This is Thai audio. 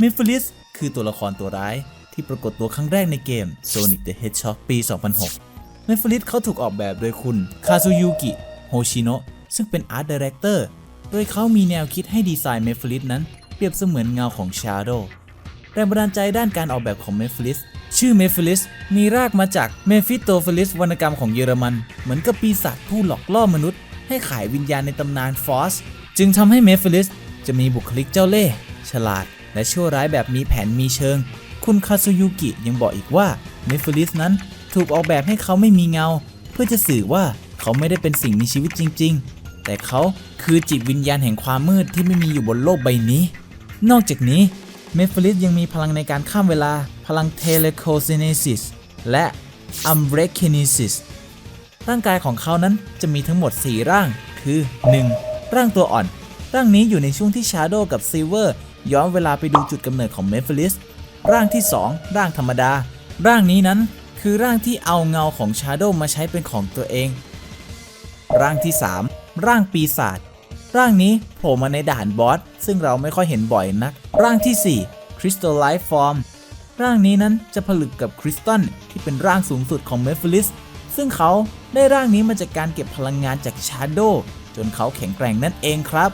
เมฟิลิสคือตัวละครตัวร้ายที่ปรากฏตัวครั้งแรกในเกม Sonic the Hedgehog ปี 2006 เมฟิลิสเขาถูกออกแบบโดยคุณคาซูยุกิโฮชิโนะซึ่งเป็นอาร์ตดีเรคเตอร์โดยเขามีแนวคิดให้ดีไซน์เมฟิลิสนั้น เปรียบเสมือนเงาของชาโดแรงบันดาลใจด้านการออกแบบของเมฟิลิสชื่อเมฟิลิสมีรากมาจากเมฟิโตฟิลิสวรรณกรรมของเยอรมัน เหมือนกับปีศาจผู้หลอกล่อมนุษย์ ให้ขายวิญญาณในตำนานฟอส จึงทำให้เมฟิลิสจะมีบุคลิกเจ้าเล่ห์ฉลาด และชั่วร้ายแบบมีแผนมีเชิง คุณคาซุยุกิยังบอกอีกว่าเมฟิลิสนั้นถูกออกแบบให้เขาไม่มีเงา เพื่อจะสื่อว่าเขาไม่ได้เป็นสิ่งมีชีวิตจริง ๆ แต่เขาคือจิตวิญญาณแห่งความมืดที่ไม่มีอยู่บนโลกใบนี้ นอกจากนี้เมฟิลิสยังมีพลังในการข้ามเวลา พลังเทเลโคซินซิสและอัมเบรคินิซิสร่างกายของเขานั้นจะมีทั้งหมด 4 ร่าง คือ 1. ร่างตัวอ่อน ร่างนี้อยู่ในช่วงที่ชาโดกับซิลเวอร์ ย้อนเวลาไปดูจุดกำเนิดของเมฟิลิสร่างที่ 2 ร่างธรรมดา ร่างนี้นั้นคือร่างที่เอาเงาของชาโดมาใช้เป็นของตัวเอง ร่างที่ 3 ร่างปีศาจร่างนี้โผล่มาในด่านบอสซึ่งเราไม่ค่อยเห็นบ่อยนัก ร่างที่4 Crystal Life Form ร่างนี้นั้นจะผลึกกับคริสตัลที่เป็นร่างสูงสุดของเมฟิลิสซึ่งเขาได้ร่างนี้มาจากการเก็บพลังงานจากชาโดจนเขาแข็งแกร่งนั่นเองครับ